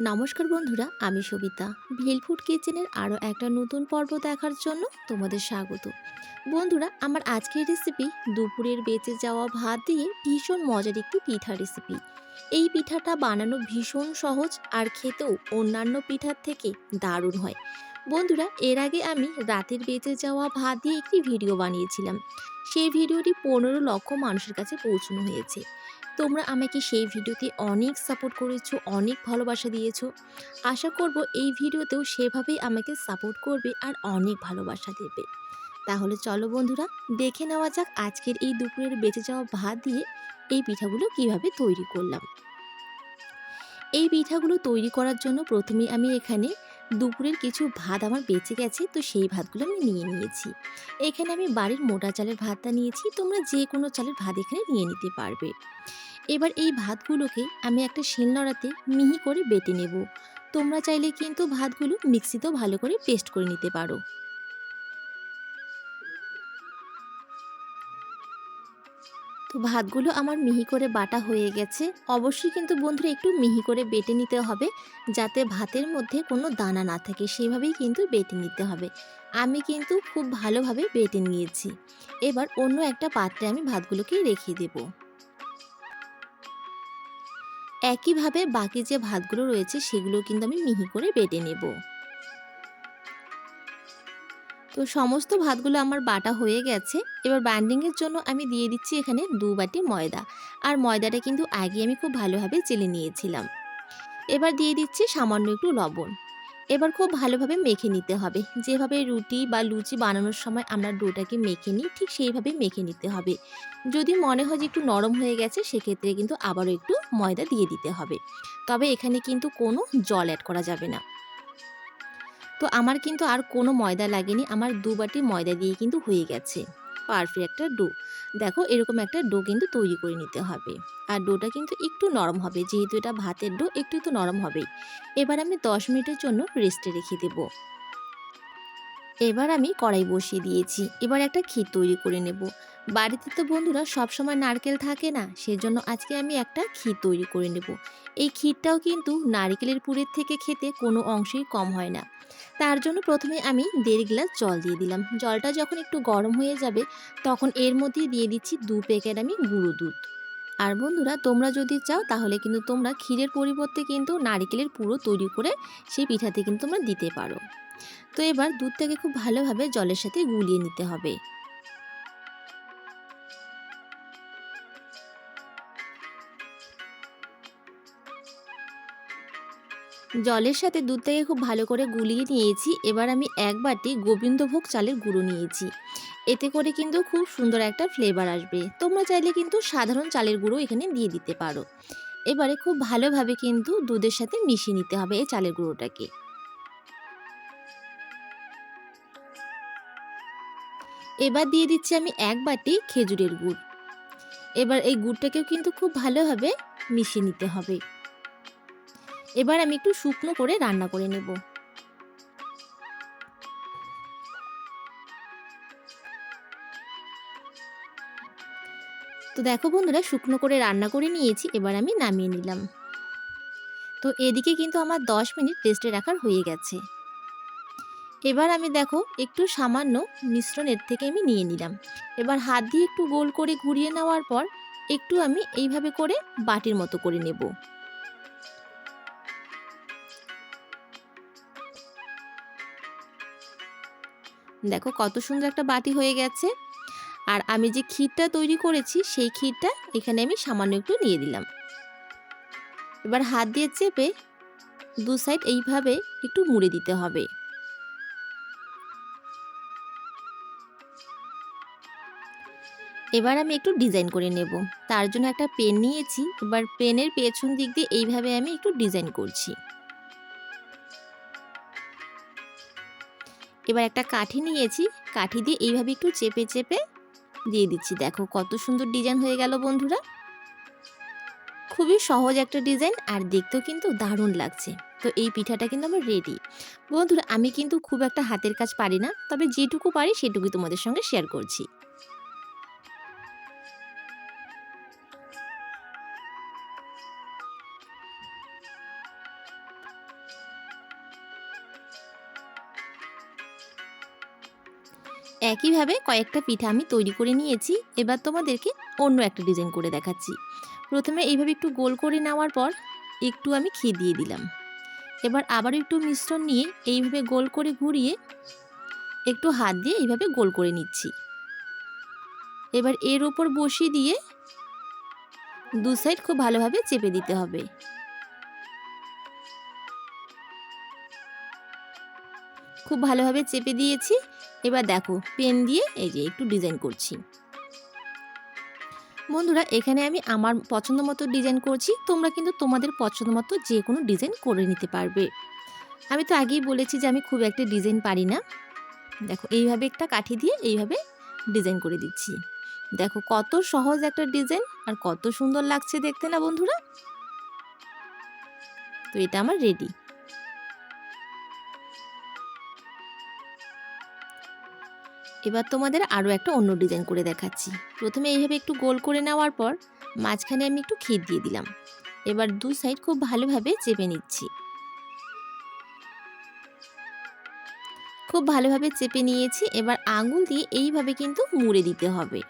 নমস্কার বন্ধুরা, আমি সবিতা। ভেলফুড কিচেনের আরও একটা নতুন পর্ব দেখার জন্য তোমাদের স্বাগত। বন্ধুরা, আমার আজকের রেসিপি দুপুরের বেঁচে যাওয়া ভাত দিয়ে ভীষণ মজার একটি পিঠা রেসিপি এই পিঠাটা বানানো ভীষণ সহজ আর খেতেও অন্যান্য পিঠার থেকে দারুণ হয়। বন্ধুরা, এর আগে আমি রাতের বেঁচে যাওয়া ভাত দিয়ে একটি ভিডিও বানিয়েছিলাম। সেই ভিডিওটি পনেরো লক্ষ মানুষের কাছে পৌঁছানো হয়েছে। তোমরা আমাকে সেই ভিডিওতে অনেক সাপোর্ট করেছ, অনেক ভালোবাসা দিয়েছ। আশা করব এই ভিডিওতেও সেভাবেই আমাকে সাপোর্ট করবে আর অনেক ভালোবাসা দেবে। তাহলে চলো বন্ধুরা, দেখে নেওয়া যাক আজকের এই দুপুরের বেঁচে যাওয়া ভাত দিয়ে এই পিঠাগুলো কীভাবে তৈরি করলাম। এই পিঠাগুলো তৈরি করার জন্য প্রথমে আমি এখানে দুপুরের কিছু ভাত আমার বেঁচে গেছে, তো সেই ভাতগুলো আমি নিয়ে নিয়েছি। এখানে আমি বাড়ির মোটা চালের ভাতটা নিয়েছি, তোমরা যে কোনো চালের ভাত এখানে নিয়ে নিতে পারবে। এবার এই ভাতগুলোকে আমি একটা শিলনোড়াতে মিহি করে বেটে নেব। তোমরা চাইলে কিন্তু ভাতগুলো মিক্সিতেও ভালো করে পেস্ট করে নিতে পারো। তো ভাতগুলো আমার মিহি করে বাটা হয়ে গেছে। অবশ্যই কিন্তু বন্ধুরা একটু মিহি করে বেটে নিতে হবে, যাতে ভাতের মধ্যে কোনো দানা না থাকে। সেভাবেই কিন্তু বেটে নিতে হবে। আমি কিন্তু খুব ভালোভাবে বেটে নিয়েছি। এবার অন্য একটা পাত্রে আমি ভাতগুলোকে রেখে দেবো। একইভাবে বাকি যে ভাতগুলো রয়েছে সেগুলো কিন্তু আমি মিহি করে বেটে নেব। তো সমস্ত ভাতগুলো আমার বাটা হয়ে গেছে। এবার বাইন্ডিংয়ের জন্য আমি দিয়ে দিচ্ছি এখানে দু বাটি ময়দা। আর ময়দাটা কিন্তু আগে আমি খুব ভালোভাবে চেলে নিয়েছিলাম। এবার দিয়ে দিচ্ছি সামান্য একটু লবণ। এবার খুব ভালোভাবে মেখে নিতে হবে। যেভাবে রুটি বা লুচি বানানোর সময় আমরা ডোটাকে মেখে নিই, ঠিক সেইভাবে মেখে নিতে হবে। যদি মনে হয় যে একটু নরম হয়ে গেছে, সেক্ষেত্রে কিন্তু আবারও একটু ময়দা দিয়ে দিতে হবে। তবে এখানে কিন্তু কোনো জল অ্যাড করা যাবে না। তো আমার কিন্তু আর কোনো ময়দা লাগেনি। আমার দু বাটি ময়দা দিয়ে কিন্তু হয়ে গেছে। পারফেক্ট একটা ডো। দেখো এরকম একটা ডো কিন্তু তৈরি করে নিতে হবে। আর ডোটা কিন্তু একটু নরম হবে। যেহেতু এটা ভাতের ডো, একটু তো নরম হবেই। এবার আমি দশ মিনিটের জন্য রেস্টে রেখে দেব। এবার আমি কড়াই বসিয়ে দিয়েছি। এবার একটা ক্ষীর তৈরি করে নেব। বাড়িতে তো বন্ধুরা সবসময় নারকেল থাকে না, সেজন্য আজকে আমি একটা ক্ষীর তৈরি করে নেব। এই ক্ষীরটাও কিন্তু নারকেলের পুরের থেকে খেতে কোনো অংশেই কম হয় না। তার জন্য প্রথমে আমি দেড় গ্লাস জল দিয়ে দিলাম। জলটা যখন একটু গরম হয়ে যাবে, তখন এর মধ্যে দিয়ে দিচ্ছি দু প্যাকেট আমি গুঁড়ো দুধ। আর বন্ধুরা, তোমরা যদি চাও, তাহলে কিন্তু তোমরা ক্ষীরের পরিবর্তে কিন্তু নারিকেলের পুরো তৈরি করে সেই পিঠাতে কিন্তু তোমরা দিতে পারো। তো এবার দুধটাকে খুব ভালোভাবে জলের সাথে গুলিয়ে নিতে হবে। জলের সাথে দুধটাকে খুব ভালো করে গুলিয়ে নিয়েছি। এবার আমি এক বাটি গোবিন্দভোগ চালের গুঁড়ো নিয়েছি। এতে করে কিন্তু খুব সুন্দর একটা ফ্লেভার আসবে। তোমরা চাইলে কিন্তু সাধারণ চালের গুঁড়ো এখানে দিয়ে দিতে পারো। এবারে খুব ভালোভাবে কিন্তু দুধের সাথে মিশিয়ে নিতে হবে এই চালের গুঁড়োটাকে। এবার দিয়ে দিচ্ছি আমি এক বাটি খেজুরের গুড়। এবার এই গুড়টাকেও কিন্তু খুব ভালোভাবে মিশিয়ে নিতে হবে। এবার আমি একটু শুকনো করে রান্না করে নেব। তো দেখো বন্ধুরা, শুকনো করে রান্না করে নিয়েছি, এবার আমি নামিয়ে নিলাম। তো এদিকে কিন্তু আমার দশ মিনিট রেস্টে রাখার হয়ে গেছে। এবার আমি দেখো, একটু সামান্য মিশ্রণের থেকে আমি নিয়ে নিলাম। এবার হাত দিয়ে একটু গোল করে ঘুরিয়ে নেওয়ার পর, একটু আমি এইভাবে করে বাটির মতো করে নেব। দেখো কত সুন্দর একটা বাটি হয়ে গেছে। আর আমি যে ক্ষীরটা তৈরি করেছি, সেই ক্ষীরটা এখানে আমি সামান্য একটু নিয়ে দিলাম। এবার হাত দিয়ে চেপে দু সাইড এইভাবে একটু মুড়ে দিতে হবে। এবার আমি একটু ডিজাইন করে নেব। তার জন্য একটা পেন নিয়েছি। এবার পেনের পেছন দিক দিয়ে এইভাবে আমি একটু ডিজাইন করছি। এবার একটা কাঠি নিয়েছি। কাঠি দিয়ে এইভাবে একটু চেপে চেপে দিয়ে দিচ্ছি। দেখো কত সুন্দর ডিজাইন হয়ে গেল বন্ধুরা। খুবই সহজ একটা ডিজাইন আর দেখতেও কিন্তু দারুণ লাগছে। তো এই পিঠাটা কিন্তু আমার রেডি বন্ধুরা, আমি কিন্তু খুব একটা হাতের কাজ পারি না, তবে যেটুকু পারি সেটুকুই তোমাদের সঙ্গে শেয়ার করছি। একইভাবে কয়েকটা পিঠা আমি তৈরি করে নিয়েছি। এবার তোমাদেরকে অন্য একটা ডিজাইন করে দেখাচ্ছি। প্রথমে এইভাবে একটু গোল করে নেওয়ার পর একটু আমি ঘি দিয়ে দিলাম। এবার আবার একটু মিশ্রণ নিয়ে এইভাবে গোল করে ঘুরিয়ে একটু হাত দিয়ে এইভাবে গোল করে নিচ্ছি। এবার এর ওপর বসিয়ে দিয়ে দু সাইড খুব ভালোভাবে চেপে দিতে হবে। খুব ভালোভাবে চেপে দিয়েছি। এবার দেখো, পেন দিয়ে এই যে একটু ডিজাইন করছি। বন্ধুরা, এখানে আমি আমার পছন্দ মতো ডিজাইন করছি। তোমরা কিন্তু তোমাদের পছন্দ মতো যে কোনো ডিজাইন করে নিতে পারবে। আমি তো আগেই বলেছি যে আমি খুব একটা ডিজাইন পারি না। দেখো, এইভাবে একটা কাঠি দিয়ে এইভাবে ডিজাইন করে দিচ্ছি। দেখো, কত সহজ একটা ডিজাইন আর কত সুন্দর লাগছে দেখতে না বন্ধুরা? তো এটা আমার রেডি এবার তোমাদের আরও একটা অন্য ডিজাইন করে দেখাচ্ছি। প্রথমে এইভাবে একটু গোল করে নেওয়ার পর মাঝখানে আমি একটু ক্ষীর দিয়ে দিলাম। এবার দু সাইড খুব ভালোভাবে চেপে নিচ্ছি। খুব ভালোভাবে চেপে নিয়েছি। এবার আঙুল দিয়ে এইভাবে কিন্তু মুড়ে দিতে হবে।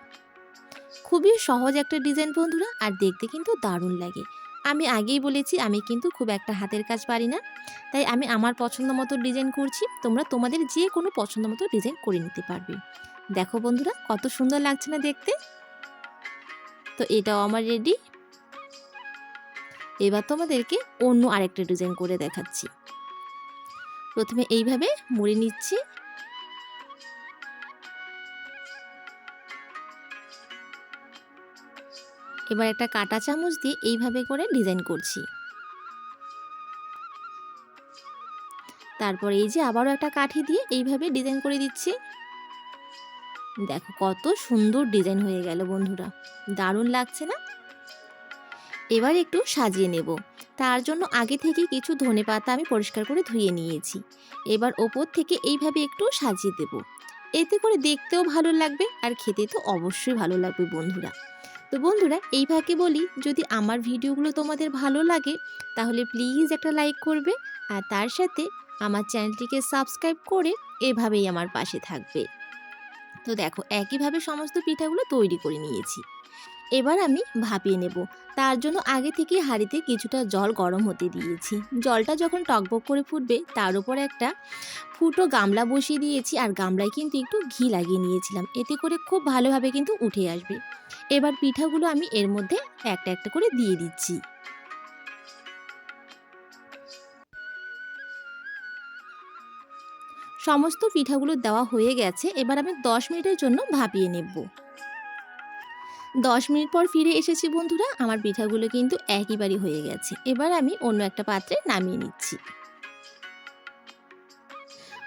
খুবই সহজ একটা ডিজাইন বন্ধুরা, আর দেখতে কিন্তু দারুণ লাগে। আমি আগেই বলেছি, আমি কিন্তু খুব একটা হাতের কাজ পারি না। তাই আমি আমার পছন্দ মতো ডিজাইন করছি, তোমরা তোমাদের যে কোনো পছন্দ মতো ডিজাইন করে নিতে পারবে। দেখো বন্ধুরা, কত সুন্দর লাগছে না দেখতে? তো এটাও আমার রেডি এবার তোমাদেরকে অন্য আরেকটা ডিজাইন করে দেখাচ্ছি। প্রথমে এইভাবে মুড়ে নিচ্ছি। এবার একটা কাটা চামচ দিয়ে এইভাবে করে ডিজাইন করছি। তারপর এই যে আবারও একটা কাঠি দিয়ে এইভাবে ডিজাইন করে দিচ্ছি। দেখো কত সুন্দর ডিজাইন হয়ে গেল বন্ধুরা, দারুণ লাগছে না? এবার একটু সাজিয়ে নেব। তার জন্য আগে থেকে কিছু ধনে পাতা আমি পরিষ্কার করে ধুয়ে নিয়েছি। এবার ওপর থেকে এইভাবে একটু সাজিয়ে দেব। এতে করে দেখতেও ভালো লাগবে আর খেতে তো অবশ্যই ভালো লাগবে বন্ধুরা। তো বন্ধুরা, এই ভাগে বলি, যদি আমার ভিডিওগুলো তোমাদের ভালো লাগে, তাহলে প্লিজ একটা লাইক করবে, আর তার সাথে আমার চ্যানেলটিকে সাবস্ক্রাইব করে এভাবেই আমার পাশে থাকবে। তো দেখো, একইভাবে সমস্ত পিঠাগুলো তৈরি করে নিয়েছি। এবার আমি ভাপিয়ে নেব। তার জন্য আগে থেকে হাঁড়িতে কিছুটা জল গরম হতে দিয়েছি। জলটা যখন টকবক করে ফুটবে, তার উপর একটা ফুটো গামলা বসিয়ে দিয়েছি আর গামলায় কিন্তু একটু ঘি লাগিয়ে নিয়েছিলাম। এতে করে খুব ভালোভাবে কিন্তু উঠে আসবে। এবার পিঠাগুলো আমি এর মধ্যে একটা একটা করে দিয়ে দিচ্ছি। সমস্ত পিঠাগুলো দেওয়া হয়ে গেছে। এবার আমি দশ মিনিটের জন্য ভাপিয়ে নেব। দশ মিনিট পর ফিরে এসেছি বন্ধুরা, আমার পিঠাগুলো কিন্তু একইবারই হয়ে গেছে। এবার আমি অন্য একটা পাত্রে নামিয়ে নিচ্ছি।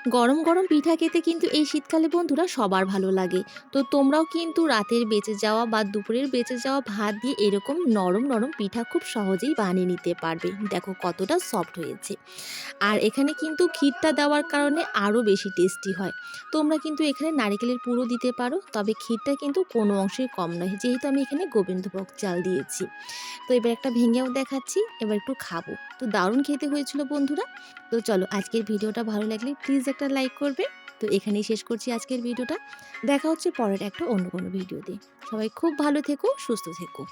গরম গরম পিঠা খেতে কিন্তু এই শীতকালে বন্ধুরা সবার ভালো লাগে। তো তোমরাও কিন্তু রাতের বেঁচে যাওয়া বা দুপুরের বেঁচে যাওয়া ভাত দিয়ে এরকম নরম নরম পিঠা খুব সহজেই বানিয়ে নিতে পারবে। দেখো কতটা সফট হয়েছে। আর এখানে কিন্তু ক্ষীরটা দেওয়ার কারণে আরও বেশি টেস্টি হয়। তোমরা কিন্তু এখানে নারিকেলের পুরো দিতে পারো, তবে ক্ষীরটা কিন্তু কোনো অংশেই কম নয়, যেহেতু আমি এখানে গোবিন্দভোগ চাল দিয়েছি। তো এবার একটা ভেঙেও দেখাচ্ছি, এবার একটু খাব। তো দারুণ খেতে হয়েছিল বন্ধুরা। তো চলো আজকের ভিডিওটা ভালো লাগলে প্লিজ একটা লাইক করবে। তো এখানেই শেষ করছি আজকের ভিডিওটা দেখা হচ্ছে পরের একটা অন্য কোনো ভিডিওতে সবাই খুব ভালো থেকো, সুস্থ থেকো।